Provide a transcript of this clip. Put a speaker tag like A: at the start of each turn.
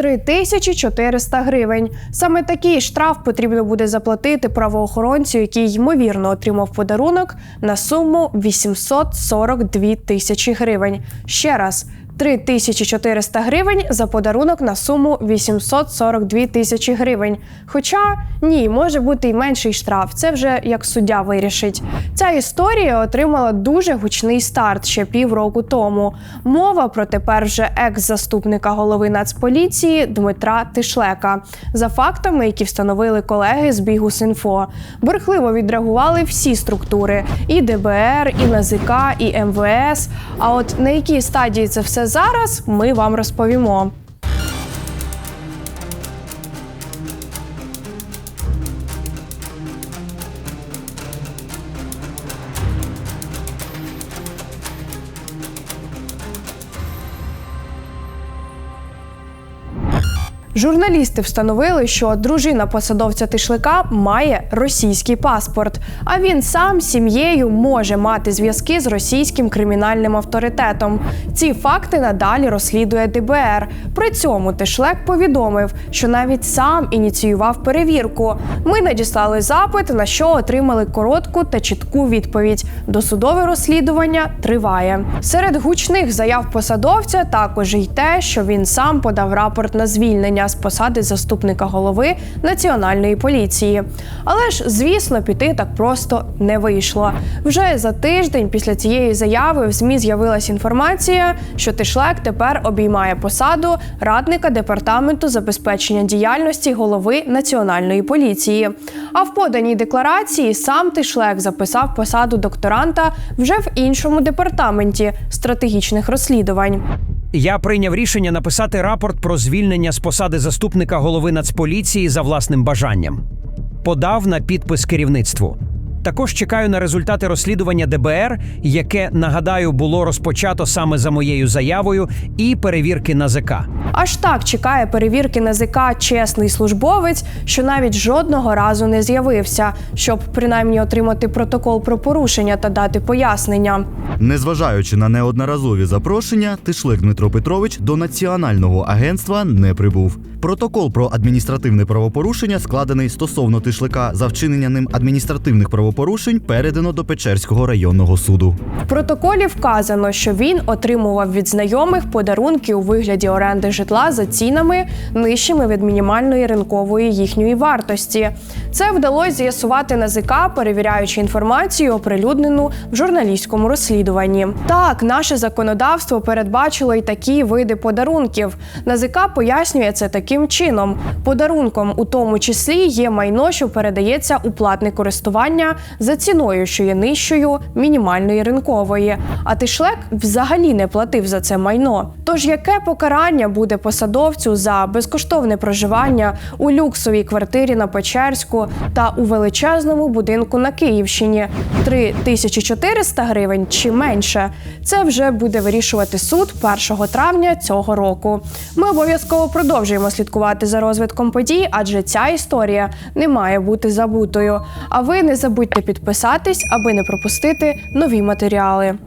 A: 3400 гривень. Саме такий штраф потрібно буде заплатити правоохоронцю, який ймовірно отримав подарунок на суму 842 тисячі гривень. Ще раз. 3400 гривень за подарунок на суму 842 тисячі гривень. Хоча ні, може бути і менший штраф. Це вже як суддя вирішить. Ця історія отримала дуже гучний старт ще півроку тому. Мова про тепер вже екс-заступника голови Нацполіції Дмитра Тишлека. За фактами, які встановили колеги з Бігус.Інфо. Бурхливо відреагували всі структури: і ДБР, і НАЗК, і МВС. А от на якій стадії це все зараз, ми вам розповімо. Журналісти встановили, що дружина посадовця Тишлика має російський паспорт, а він сам сім'єю може мати зв'язки з російським кримінальним авторитетом. Ці факти надалі розслідує ДБР. При цьому Тишлек повідомив, що навіть сам ініціював перевірку. Ми надіслали запит, на що отримали коротку та чітку відповідь. Досудове розслідування триває. Серед гучних заяв посадовця також й те, що він сам подав рапорт на звільнення з посади заступника голови національної поліції. Але ж, звісно, піти так просто не вийшло. Вже за тиждень після цієї заяви в ЗМІ з'явилась інформація, що Тишлек тепер обіймає посаду радника департаменту забезпечення діяльності голови національної поліції. А в поданій декларації сам Тишлек записав посаду докторанта вже в іншому департаменті стратегічних розслідувань.
B: Я прийняв рішення написати рапорт про звільнення з посади заступника голови Нацполіції за власним бажанням. Подав на підпис керівництву. Також чекаю на результати розслідування ДБР, яке нагадаю було розпочато саме за моєю заявою, і перевірки НАЗК.
A: Аж так чекає перевірки НАЗК чесний службовець, що навіть жодного разу не з'явився, щоб принаймні отримати протокол про порушення та дати пояснення.
C: Незважаючи на неодноразові запрошення, Тишлик Дмитро Петрович до Національного агентства не прибув. Протокол про адміністративне правопорушення, складений стосовно Тишлика за вчинення ним адміністративних правопорушень, передано до Печерського районного суду.
A: В протоколі вказано, що він отримував від знайомих подарунки у вигляді оренди житла за цінами нижчими від мінімальної ринкової їхньої вартості. Це вдалося з'ясувати НАЗК, перевіряючи інформацію, оприлюднену в журналістському розслідуванні. Так, наше законодавство передбачило й такі види подарунків. НАЗК пояснює це таким чином: подарунком у тому числі є майно, що передається у платне користування за ціною, що є нижчою мінімальної ринкової. А Тишлек взагалі не платив за це майно. Тож яке покарання буде посадовцю за безкоштовне проживання у люксовій квартирі на Печерську та у величезному будинку на Київщині 3400 гривень чи менше? Це вже буде вирішувати суд 1 травня цього року. Ми обов'язково продовжуємо слідкувати за розвитком подій, адже ця історія не має бути забутою. А ви не забудьте підписатись, аби не пропустити нові матеріали.